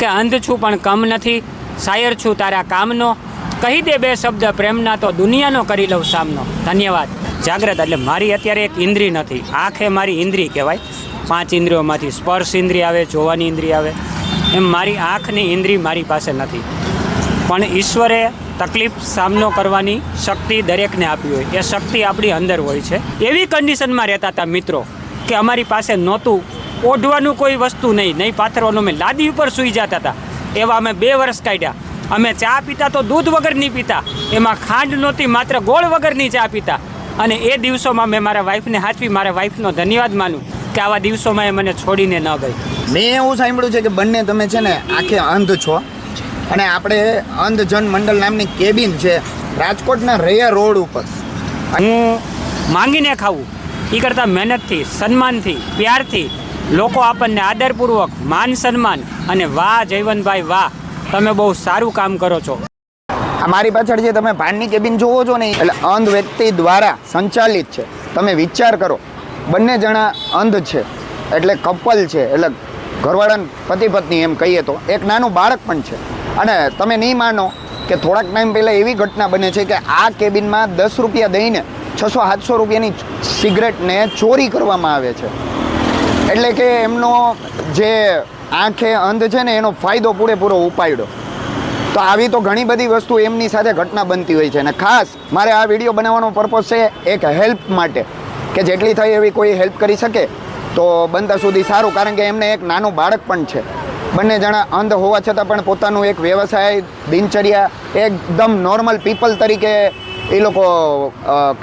કે અંધ છું પણ કમ નથી શાયર છું તારા કામનો. કહી દે બે શબ્દ પ્રેમના તો દુનિયાનો કરી લઉં સામનો. ધન્યવાદ. જાગ્રત એટલે મારી અત્યારે એક ઇન્દ્રી નથી. આંખ મારી ઇન્દ્રી કહેવાય. પાંચ ઇન્દ્રિયોમાંથી સ્પર્શ ઇન્દ્રિય આવે, જોવાની ઇન્દ્રિય આવે. એમ મારી આંખની ઇન્દ્રી મારી પાસે નથી. પણ ઈશ્વરે તકલીફ સામનો કરવાની શક્તિ દરેકને આપી હોય. એ શક્તિ આપણી અંદર હોય છે. એવી કન્ડિશનમાં રહેતા હતા મિત્રો કે અમારી પાસે નહોતું ઓઢવાનું કોઈ વસ્તુ નહીં. નહીં પાથરવાનું. અમે લાદી ઉપર સૂઈ જતા હતા. એવા અમે બે વર્ષ કાઢ્યા. અમે ચા પીતા તો દૂધ વગર નહીં પીતા. એમાં ખાંડ નહોતી માત્ર ગોળ વગરની ચા પીતા. અને એ દિવસોમાં મેં મારા વાઈફને હાચવી મારા વાઈફનો ધન્યવાદ માનું કે આવા દિવસોમાં એ મને છોડીને ન ગઈ. મેં એવું સાંભળ્યું છે કે બંને તમે છે ને આખે અંધ છો. અને આપણે અંધજન મંડળ નામની કેબિન છે રાજકોટના રૈયા રોડ ઉપર. હું માંગીને ખાવું. એ કરતાં મહેનતથી સન્માનથી પ્યારથી લોકો આપણને આદરપૂર્વક માન સન્માન અને વાહ, જયવંતભાઈ વાહ, તમે બહુ સારું કામ કરો છો. આ મારી પાછળ જે તમે ભાનની કેબિન જોવો છો ને એટલે અંધ વ્યક્તિ દ્વારા સંચાલિત છે. તમે વિચાર કરો, બંને જણા અંધ છે, એટલે કપલ છે, એટલે ઘરવાળા પતિ પત્ની એમ કહીએ તો, એક નાનું બાળક પણ છે. અને તમે નહીં માનો કે થોડાક ટાઈમ પહેલાં એવી ઘટના બને છે કે આ કેબિનમાં દસ રૂપિયા દઈને છસો સાતસો રૂપિયાની સિગરેટને ચોરી કરવામાં આવે છે. એટલે કે એમનો જે આંખે અંધ છે ને, એનો ફાયદો પૂરેપૂરો ઉપાડ્યો. તો આવી તો ઘણી બધી વસ્તુ એમની સાથે ઘટના બનતી હોય છે. અને ખાસ મારે આ વીડિયો બનાવવાનો પર્પઝ છે એક હેલ્પ માટે. કે જેટલી થાય એવી કોઈ હેલ્પ કરી શકે, તો બનતા સુધી સારું. કારણ કે એમને એક નાનું બાળક પણ છે. બંને જણા અંધ હોવા છતાં પણ પોતાનું એક વ્યવસાય, દિનચર્યા, એકદમ નોર્મલ પીપલ તરીકે એ લોકો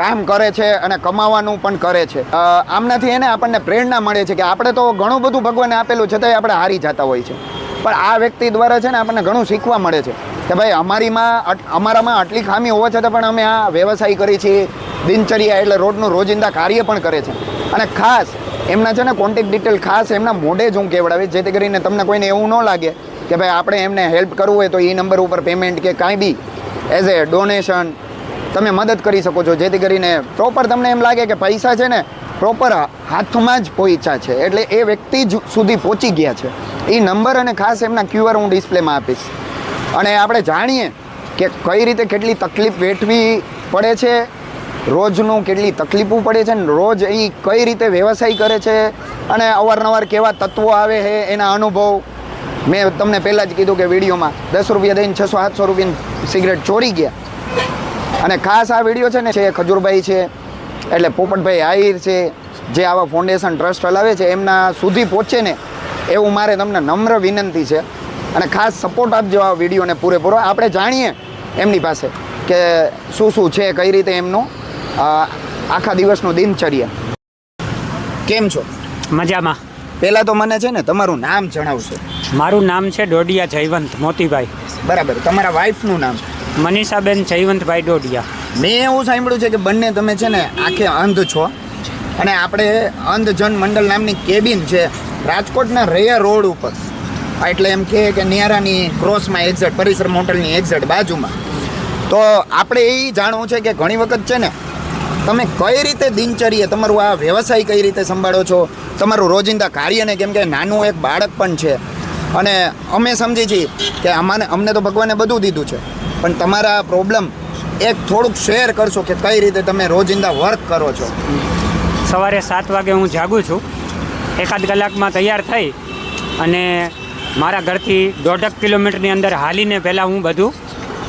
કામ કરે છે અને કમાવાનું પણ કરે છે. આમનાથી એને આપણને પ્રેરણા મળે છે કે આપણે તો ઘણું બધું ભગવાને આપેલું છતાંય આપણે હારી જતા હોય છે. પણ આ વ્યક્તિ દ્વારા છે ને આપણને ઘણું શીખવા મળે છે કે ભાઈ અમારીમાં અમારામાં આટલી ખામી હોવા છતાં પણ અમે આ વ્યવસાય કરી છીએ, દિનચર્યા એટલે રોજનું રોજિંદા કાર્ય પણ કરે છે. અને ખાસ એમના છે ને કોન્ટેક્ટ ડિટેલ ખાસ એમના મોઢે જ હું કેવડાવીશ, જેથી કરીને તમને કોઈને એવું ન લાગે કે ભાઈ આપણે એમને હેલ્પ કરવું હોય તો એ નંબર ઉપર પેમેન્ટ કે કાંઈ બી. એઝ એ ડોનેશન તમે મદદ કરી શકો છો. જેથી કરીને પ્રોપર તમને એમ લાગે કે પૈસા છે ને પ્રોપર હાથમાં જ પહોંચ્યા છે. એટલે એ વ્યક્તિ જ સુધી પહોંચી ગયા છે. એ નંબર અને ખાસ એમના ક્યુઆર હું ડિસ્પ્લેમાં આપીશ. અને આપણે જાણીએ કે કઈ રીતે કેટલી તકલીફ વેઠવી પડે છે. રોજનું કેટલી તકલીફો પડે છે ને, રોજ એ કઈ રીતે વ્યવસાય કરે છે અને અવારનવાર કેવા તત્વો આવે છે એના અનુભવ. મેં તમને પહેલાં જ કીધું કે વિડીયોમાં દસ રૂપિયા દઈને છસો, સાતસો રૂપિયાની સિગરેટ ચોરી ગયા. અને ખાસ આ વીડિયો છે ને છે ખજૂરભાઈ છે એટલે પોપટભાઈ આહિર છે જે આવા ફાઉન્ડેશન ટ્રસ્ટ ચલાવે છે એમના સુધી પહોંચે ને એવું મારે તમને નમ્ર વિનંતી છે. અને ખાસ સપોર્ટ આપજો આ વિડીયોને પૂરેપૂરો. આપણે જાણીએ એમની પાસે કે શું શું છે કઈ રીતે એમનું આખા દિવસનું દિનચર્યા. કેમ છો? મજામાં. પહેલાં તો મને છે ને તમારું નામ જણાવશો. મારું નામ છે ડોડિયા જયવંત મોતીભાઈ. બરાબર તમારા વાઈફનું નામ. મનીષાબેન જયવંતભાઈ ડોડિયા. મેં એવું સાંભળ્યું છે કે બંને તમે છે ને આખે અંધ છો. અને આપણે અંધજન મંડળ નામની કેબિન છે રાજકોટના રૈયા રોડ ઉપર. એટલે એમ કહે કે નિયારાની ક્રોસમાં એક્ઝેટ પરિસર મોટલની એક્ઝેટ બાજુમાં. તો આપણે એ જાણવું છે કે ઘણી વખત છે ને તમે કઈ રીતે દિનચર્યા તમારું આ વ્યવસાય કઈ રીતે સંભાળો છો? તમારું રોજિંદા કાર્યને કેમ કે નાનું એક બાળક પણ છે. અને અમે સમજી છીએ કે અમાને અમને તો ભગવાને બધું દીધું છે. પણ તમારા પ્રોબ્લેમ એક થોડુંક શેર કરશો કે કઈ રીતે તમે રોજિંદા વર્ક કરો છો? સવારે સાત વાગે હું જાગું છું. એકાદ કલાકમાં તૈયાર થઈ અને મારા ઘરથી દોઢક કિલોમીટરની અંદર હાલીને પહેલાં હું બધું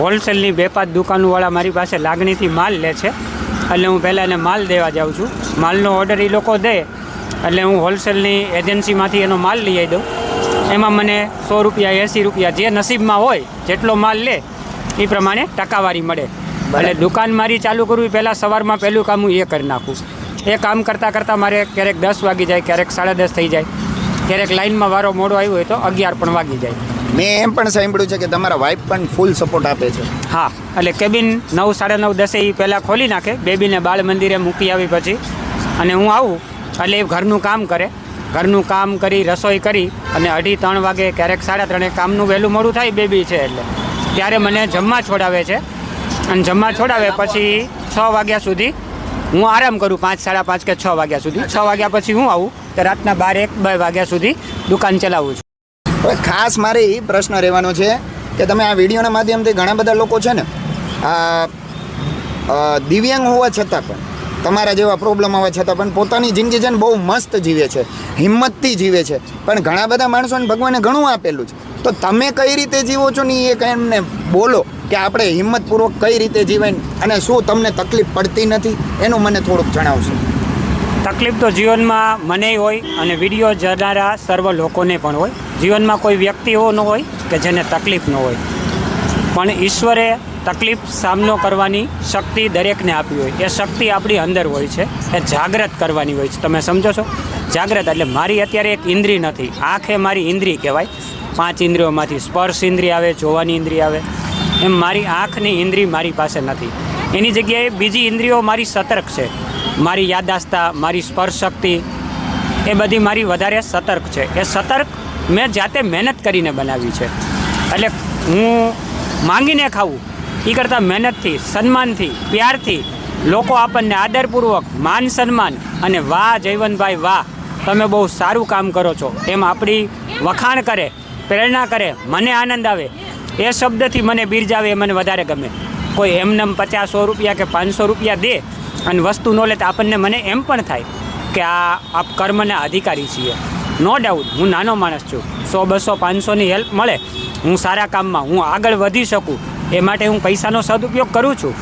હોલસેલની બે પાંચ દુકાનોવાળા મારી પાસે લાગણીથી માલ લે છે. એટલે હું પહેલાં એને માલ દેવા જાઉં છું. માલનો ઓર્ડર એ લોકો દે એટલે હું હોલસેલની એજન્સીમાંથી એનો માલ લઈ આવી દઉં. એમાં મને સો રૂપિયા, એંસી રૂપિયા જે નસીબમાં હોય, જેટલો માલ લે એ પ્રમાણે ટકાવારી મળે. એટલે દુકાન મારી ચાલુ કરવી પહેલાં સવારમાં પહેલું કામ હું એ કરી નાખું. એ કામ કરતાં કરતાં મારે ક્યારેક દસ વાગી જાય ક્યારેક સાડા દસ થઈ જાય. ક્યારેક લાઇનમાં વારો મોડો આવ્યો હોય તો અગિયાર પણ વાગી જાય. મેં એમ પણ સાંભળ્યું છે કે તમારા વાઈફ પણ ફૂલ સપોર્ટ આપે છે. હા એટલે કેબિન નવ સાડા નવ દસે એ પહેલાં ખોલી નાખે. બેબીને બાળ મંદિરે મૂકી આવી પછી. અને હું આવું એટલે એ ઘરનું કામ કરે. ઘરનું કામ કરી રસોઈ કરી અને અઢી ત્રણ વાગે ક્યારેક સાડા ત્રણે કામનું વહેલું મોડું થાય બેબી છે એટલે. ત્યારે મને જમવા છોડાવે છે. અને જમવા છોડાવે પછી છ વાગ્યા સુધી હું આરામ કરું પાંચ, સાડા પાંચ કે છ વાગ્યા સુધી. છ વાગ્યા પછી હું આવું તો રાતના બાર એક બે વાગ્યા સુધી દુકાન ચલાવું છું. ખાસ મારે એ પ્રશ્ન રહેવાનો છે કે તમે આ વિડીયોના માધ્યમથી ઘણા બધા લોકો છે ને દિવ્યાંગ હોવા છતાં પણ, તમારા જેવા પ્રોબ્લેમ હોવા છતાં પણ પોતાની જિંદગી છે ને બહુ મસ્ત જીવે છે, હિંમતથી જીવે છે. પણ ઘણા બધા માણસોને ભગવાને ઘણું આપેલું છે. તો તમે કઈ રીતે જીવો છો ને એ એમને બોલો કે આપણે હિંમતપૂર્વક કઈ રીતે જીવાય અને શું તમને તકલીફ પડતી નથી એનું મને થોડુંક જણાવશો. તકલીફ તો જીવનમાં મને હોય અને વીડિયો જનારા સર્વ લોકોને પણ હોય. જીવનમાં કોઈ વ્યક્તિ એવો ન હોય કે જેને તકલીફ ન હોય. પણ ઈશ્વરે તકલીફ સામનો કરવાની શક્તિ દરેકને આપી હોય. એ શક્તિ આપણી અંદર હોય છે. એ જાગ્રત કરવાની હોય છે. તમે સમજો છો? જાગ્રત એટલે મારી અત્યારે એક ઇન્દ્રી નથી. આંખ એ મારી ઇન્દ્રી કહેવાય. પાંચ ઇન્દ્રિયોમાંથી સ્પર્શ ઇન્દ્રિય આવે, જોવાની ઇન્દ્રિય આવે. એમ મારી આંખની ઇન્દ્રિય મારી પાસે નથી. એની જગ્યાએ બીજી ઇન્દ્રિયો મારી સતર્ક છે. મારી યાદાસ્તા મારી સ્પર્શ શક્તિ, એ બધી મારી વધારે સતર્ક છે. એ સતર્ક મેં જાતે મહેનત કરીને બનાવી છે. એટલે હું માંગીને ખાવું એ કરતાં મહેનતથી, સન્માનથી, પ્યારથી, લોકો આપણને આદરપૂર્વક, માન સન્માન અને વાહ જયવંતભાઈ વાહ, તમે બહુ સારું કામ કરો છો. એમ આપણી વખાણ કરે. પ્રેરણા કરે મને આનંદ આવે. એ શબ્દથી મને બિરજાવે એ મને વધારે ગમે. કોઈ એમનેમ પચાસ સો રૂપિયા કે પાંચસો રૂપિયા દે અને વસ્તુ ન લે તો આપણને મને એમ પણ થાય કે આ આપ કર્મના અધિકારી છીએ. નો ડાઉટ હું નાનો માણસ છું. સો બસો પાંચસોની હેલ્પ મળે હું સારા કામમાં હું આગળ વધી શકું. એ માટે હું પૈસાનો સદુપયોગ કરું છું.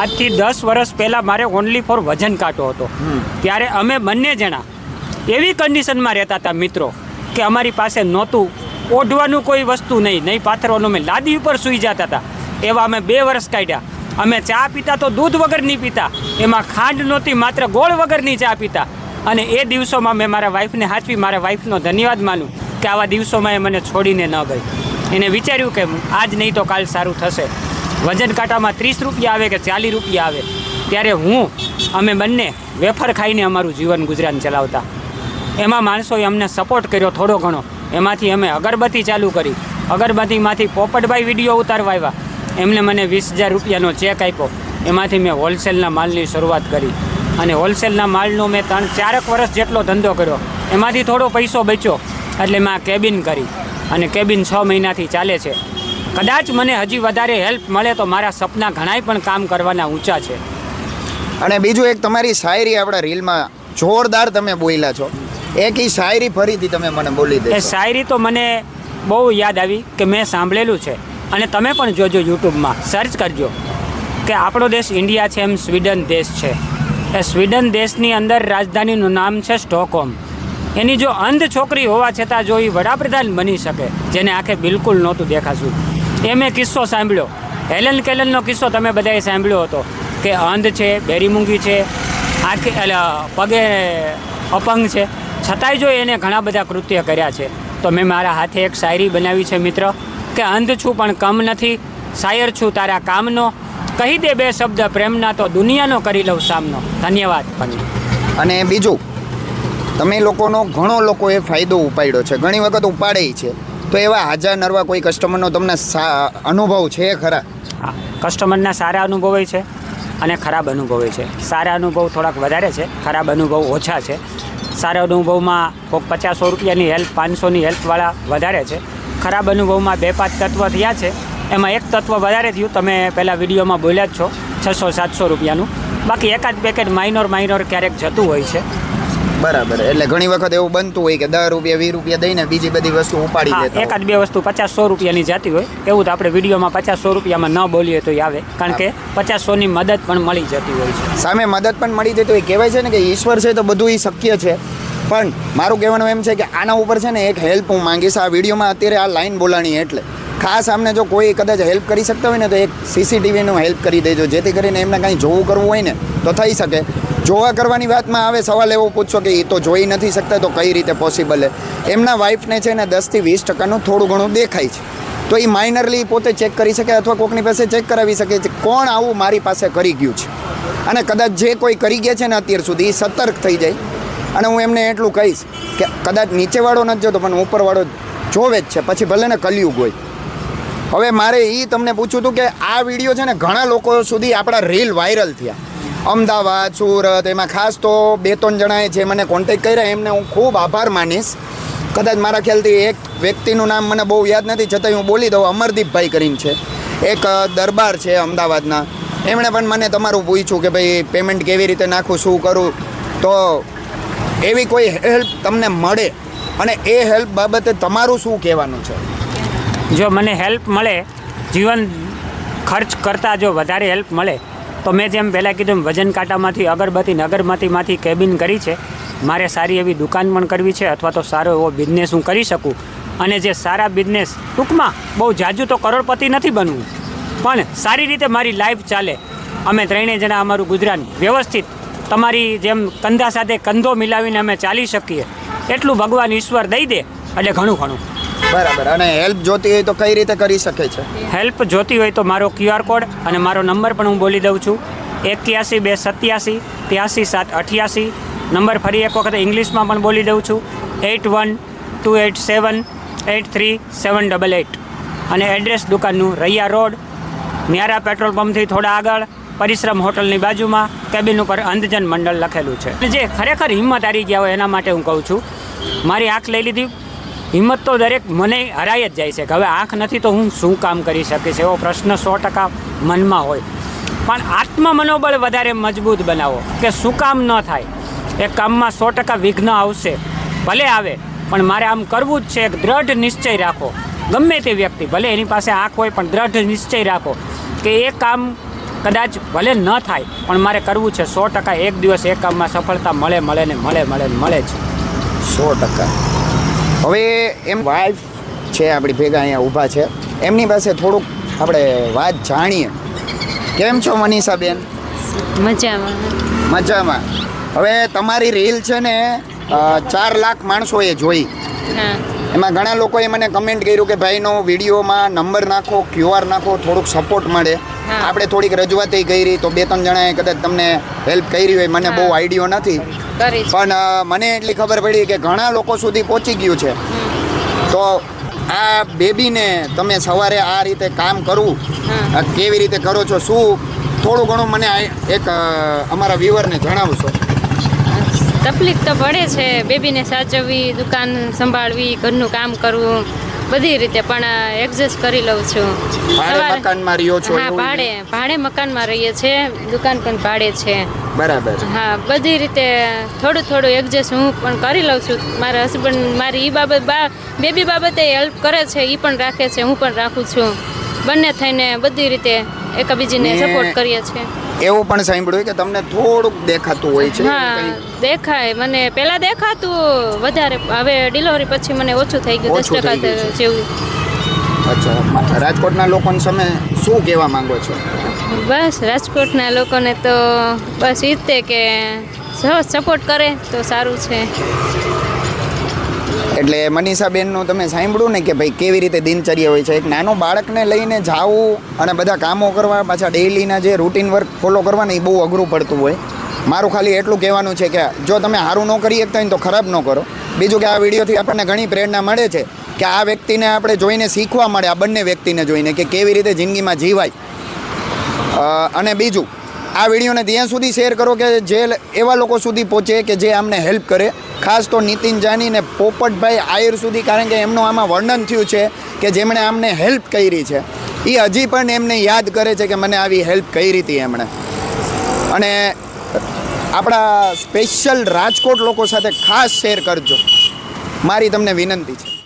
આજથી દસ વર્ષ પહેલાં મારે ઓનલી ફોર વજન કાંટો હતો. ત્યારે અમે બંને જણા એવી કન્ડિશનમાં રહેતા હતા મિત્રો કે અમારી પાસે નહોતું ઓઢવાનું કોઈ વસ્તુ નહીં નહીં પાથરવાનું. અમે લાદી ઉપર સૂઈ જતા હતા. એવા અમે બે વર્ષ કાઢ્યા. અમે ચા પીતા તો દૂધ વગર નહીં પીતા. એમાં ખાંડ નહોતી, માત્ર ગોળ વગરની ચા પીતા. અને એ દિવસોમાં મેં મારા વાઈફને હાચવી, મારા વાઈફનો ધન્યવાદ માનું કે આવા દિવસોમાં એ મને છોડીને ન ગઈ. એને વિચાર્યું કે આજ નહીં તો કાલ સારું થશે. વજન કાંટામાં ત્રીસ રૂપિયા આવે કે ચાલીસ રૂપિયા આવે? ત્યારે હું, અમે બંને વેફર ખાઈને અમારું જીવન ગુજરાન ચલાવતા. એમાં માણસોએ અમને સપોર્ટ કર્યો થોડો ઘણો. એમાંથી અમે અગરબત્તી ચાલુ કરી. અગરબત્તીમાંથી પોપટભાઈ વીડિયો ઉતારવા આવ્યા. એમને મને વીસ હજાર રૂપિયાનો ચેક આપ્યો. એમાંથી મેં હોલસેલના માલની શરૂઆત કરી. અને હોલસેલના માલનો મેં ત્રણ, ચારક વર્ષ જેટલો ધંધો કર્યો. એમાંથી થોડો પૈસો બચ્યો. એટલે મેં કેબિન કરી. અને કેબિન છ મહિનાથી ચાલે છે. કદાચ મને હજી વધારે હેલ્પ મળે તો મારા સપના ઘણાય પણ કામ કરવાના ઊંચા છે. અને બીજું એક તમારી શાયરી આપણા રીલમાં જોરદાર તમે બોલ્યા છો. એક ઈ શાયરી ફરીથી તમે મને બોલી એ દે શાયરી તો મને બહુ યાદ આવી કે મેં સાંભળેલું છે. અને તમે પણ જોજો યુટ્યુબમાં સર્ચ કરજો કે આપણો દેશ ઇન્ડિયા છે એમ સ્વીડન દેશ છે. એ સ્વીડન દેશની અંદર રાજધાનીનું નામ છે સ્ટોકહોમ. એની જો અંધ છોકરી હોવા છતાં જો એ વડાપ્રધાન બની શકે જેને આંખે બિલકુલ નહોતું દેખાશું એ મેં કિસ્સો સાંભળ્યો. હેલન કેલનનો કિસ્સો તમે બધાએ સાંભળ્યો હતો કે અંધ છે બેરીમૂંગી છે આંખે પગે અપંગ છે. છતાંય જો એને ઘણા બધા કૃત્ય કર્યા છે તો મેં મારા હાથે એક શાયરી બનાવી છે મિત્ર કે અંધ છું પણ કમ નથી શાયર છું તારા કામનો. કહી દે બે શબ્દ પ્રેમના તો દુનિયાનો કરી લઉં સામનો. ધન્યવાદ. અને બીજું તમે લોકોનો ઘણો લોકોએ ફાયદો ઉપાડ્યો છે ઘણી વખત ઉપાડે છે તો એવા હાજર નરવા કોઈ કસ્ટમરનો તમને સા- અનુભવ છે ખરા? હા કસ્ટમરના સારા અનુભવ છે અને ખરાબ અનુભવે છે. સારા અનુભવ થોડાક વધારે છે ખરાબ અનુભવ ઓછા છે સારા અનુભવમાં કોઈક પચાસો રૂપિયાની હેલ્પ પાંચસોની હેલ્પવાળા વધારે છે. ખરાબ અનુભવમાં બે, પાંચ તત્વ થયા છે. એમાં એક તત્વ વધારે થયું, તમે પહેલાં વિડીયોમાં બોલ્યા જ છો, છસો, સાતસો રૂપિયાનું. બાકી એકાદ પેકેટ માઇનોર માઇનોર ક્યારેક જતું હોય છે. બરાબર. એટલે ઘણી વખત એવું બનતું હોય કે દસ રૂપિયા વીસ રૂપિયા દઈને બીજી બધી વસ્તુ ઉપાડી દેતા એકાદ બે વસ્તુ પચાસ સો રૂપિયાની જતી હોય. એવું તો આપણે વિડીયોમાં પચાસ સો રૂપિયામાં ન બોલીએ તો આવે. કારણ કે પચાસ સોની મદદ પણ મળી જતી હોય છે. સામે મદદ પણ મળી જાય તો એ કહેવાય છે ને કે ઈશ્વર છે તો બધું એ શક્ય છે. પણ મારું કહેવાનું એમ છે કે આના ઉપર છે ને એક હેલ્પ હું માંગીશ. આ વિડીયોમાં અત્યારે આ લાઈન બોલાણી એટલે. ખાસ આમને જો કોઈ કદાચ હેલ્પ કરી શકતા હોય ને તો એક સીસીટીવીનું હેલ્પ કરી દેજો. જેથી કરીને એમને કાંઈ જોવું કરવું હોય ને તો થઈ શકે. જોવા કરવાની વાતમાં આવે, સવાલ એવો પૂછશો કે એ તો જોઈ નથી શકતા, તો કઈ રીતે પોસિબલ છે? એમના વાઈફને છે ને દસથી વીસ ટકાનું થોડું ઘણું દેખાય છે. તો એ માઇનરલી પોતે ચેક કરી શકે અથવા કોકની પાસે ચેક કરાવી શકે છે. કોણ આવું મારી પાસે કરી ગયું છે? અને કદાચ જે કોઈ કરી ગયા છે ને અત્યાર સુધી એ સતર્ક થઈ જાય. અને હું એમને એટલું કહીશ કે કદાચ નીચેવાળો નથી જોતો, પણ ઉપરવાળો જોવે જ છે. પછી ભલે ને કલયુગ હોય. હવે મારે એ તમને પૂછ્યું હતું કે આ વીડિયો છે ને ઘણા લોકો સુધી આપણા રીલ વાયરલ થયા. અમદાવાદ, સુરત, એમાં ખાસ તો બે ત્રણ જણાએ જે મને કોન્ટેક કર્યા, એમને હું ખૂબ આભાર માનીશ. કદાચ મારા ખ્યાલથી એક વ્યક્તિનું નામ મને બહુ યાદ નથી, છતાંય હું બોલી દઉં, અમરદીપભાઈ કરીને છે. એક દરબાર છે અમદાવાદના. એમણે પણ મને તમારું પૂછ્યું કે ભાઈ પેમેન્ટ કેવી રીતે નાખું, શું કરું? તો એવી કોઈ હેલ્પ તમને મળે? અને એ હેલ્પ બાબતે તમારું શું કહેવાનું છે? જો મને હેલ્પ મળે, જીવન ખર્ચ કરતાં જો વધારે હેલ્પ મળે તો મેં જેમ પહેલાં કીધું વજન કાંટામાંથી અગરબત્તી ને કેબિન કરી છે. મારે સારી એવી દુકાન પણ કરવી છે અથવા તો સારો એવો બિઝનેસ હું કરી શકું. અને જે સારા બિઝનેસ ટૂંકમાં બહુ જાજુ તો કરોડપતિ નથી બનવું. પણ સારી રીતે મારી લાઈફ ચાલે. અમે ત્રણેય જણા અમારું ગુજરાન વ્યવસ્થિત. તમારી જેમ કંધા સાથે કંધો મિલાવીને અમે ચાલી શકીએ. એટલું ભગવાન ઈશ્વર દઈ દે. એટલે ઘણું ઘણું. બરાબર. અને હેલ્પ જોતી હોય તો કઈ રીતે કરી શકે છે? હેલ્પ જોતી હોય તો મારો ક્યુઆર કોડ અને મારો નંબર પણ હું બોલી દઉં છું. એક્યાસી બે સત્યાસી, ત્યાસી સાત અઠ્યાસી. નંબર ફરી એક વખત ઇંગ્લિશમાં પણ બોલી દઉં છું. Eight one, two eight seven eight three seven double eight અને એડ્રેસ દુકાનનું રૈયા રોડ ન્યારા પેટ્રોલ પંપથી થોડા આગળ, પરિશ્રમ હોટલની બાજુમાં કેબિન ઉપર અંધજન મંડળ લખેલું છે. જે ખરેખર હિંમત હારી ગયા હોય એના માટે હું કહું છું. મારી આંખ લઈ લીધી. હિંમત તો દરેક મને હરાઈ જ જાય છે કે હવે આંખ નથી તો હું શું કામ કરી શકીશ? એવો પ્રશ્ન સો ટકા મનમાં હોય. પણ આત્મ મનોબળ વધારે મજબૂત બનાવો કે શું કામ ન થાય? એ કામમાં સો ટકા વિઘ્ન આવશે. ભલે આવે, પણ મારે આમ કરવું જ છે. એક દ્રઢ નિશ્ચય રાખો. ગમે તે વ્યક્તિ, ભલે એની પાસે આંખ હોય, પણ દ્રઢ નિશ્ચય રાખો કે એ કામ કદાચ ભલે ન થાય, પણ મારે કરવું છે. સો ટકા એક દિવસ એ કામમાં સફળતા મળે મળે ને મળે મળે ને મળે જ. સો ટકા. હવે એમ વાઈફ છે આપણી ભેગા અહીંયા ઊભા છે. એમની પાસે થોડુંક આપણે વાત જાણીએ. કેમ છો મનીષાબેન? મજામાં. મજામાં. હવે તમારી રીલ છે ને ચાર લાખ માણસોએ જોઈ. એમાં ઘણા લોકોએ મને કમેન્ટ કર્યું કે ભાઈનો વિડીયોમાં નંબર નાખો ક્યુઆર નાખો થોડુંક સપોર્ટ મળે. આપણે થોડીક રજૂઆત કરી તો બે ત્રણ જણાએ કદાચ તમને હેલ્પ કરી હોય મને બહુ આઈડિયો નથી. કરીશ પણ અ, મને એટલી ખબર પડી કે ઘણા લોકો સુધી પહોંચી ગયું છે. તો આ બેબીને તમે સવારે આ રીતે કામ કરવું. કેવી રીતે કરો છો શું? થોડું ઘણું મને આ એક અ, અમારા વ્યુઅરને જણાવશો. તકલીફ તો પડે છે બેબીને સાચવવી દુકાન સંભાળવી ઘરનું કામ કરવું. બધી રીતે પણ એડજસ્ટ કરી લઉં છું. ભાડે મકાનમાં રહ્યો છો હા ભાડે ભાડે મકાનમાં રહીએ છીએ દુકાન પણ ભાડે છે. બરાબર. હા બધી રીતે થોડું થોડું એડજસ્ટ હું પણ કરી લઉં છું. મારા હસબન્ડ મારી એ બાબત બા બેબી બાબતે હેલ્પ કરે છે એ પણ રાખે છે હું પણ રાખું છું. બંને થઈને બધી રીતે એકબીજીને સપોર્ટ કરીએ છીએ. એવું પણ સાંભળ્યું કે તમને થોડુંક દેખાતું હોય છે હા દેખાય. મને પહેલા દેખાતું વધારે હવે ડિલિવરી પછી મને ઓછું થઈ ગયું દસ ટકા જેવું. અચ્છા રાજકોટના લોકોને તમે શું કહેવા માંગો છો? બસ રાજકોટના લોકોને તો બસ એ જ તે કે સપોર્ટ કરે તો સારું છે. એટલે મનીષાબેનનું તમે સાંભળ્યું ને કે ભાઈ કેવી રીતે દિનચર્યા હોય છે? એક નાનું બાળકને લઈને જાવું અને બધા કામો કરવા, પાછા ડેઈલીના જે રૂટીન વર્ક ફોલો કરવાના એ બહુ અઘરું પડતું હોય. મારું ખાલી એટલું કહેવાનું છે કે જો તમે સારું ન કરી શકતા હોય તો ખરાબ ન કરો. બીજું કે આ વિડીયોથી આપણને ઘણી પ્રેરણા મળે છે કે આ વ્યક્તિને આપણે જોઈને શીખવા મળે, આ બંને વ્યક્તિને જોઈને કે કેવી રીતે જિંદગીમાં જીવાય. અને બીજું આ વિડીયોને ત્યાં સુધી શેર કરો કે જે એવા લોકો સુધી પહોંચે કે જે અમને હેલ્પ કરે. ખાસ તો નીતિન જાની ને પોપટભાઈ આયર સુધી, કારણ કે એમનું આમાં વર્ણન થયું છે કે જેમણે અમને હેલ્પ કરી છે. એ હજી પણ એમને યાદ કરે છે કે મને આવી હેલ્પ કરી હતી એમણે. અને આપણા સ્પેશિયલ રાજકોટ લોકો સાથે ખાસ શેર કરજો. મારી તમને વિનંતી છે.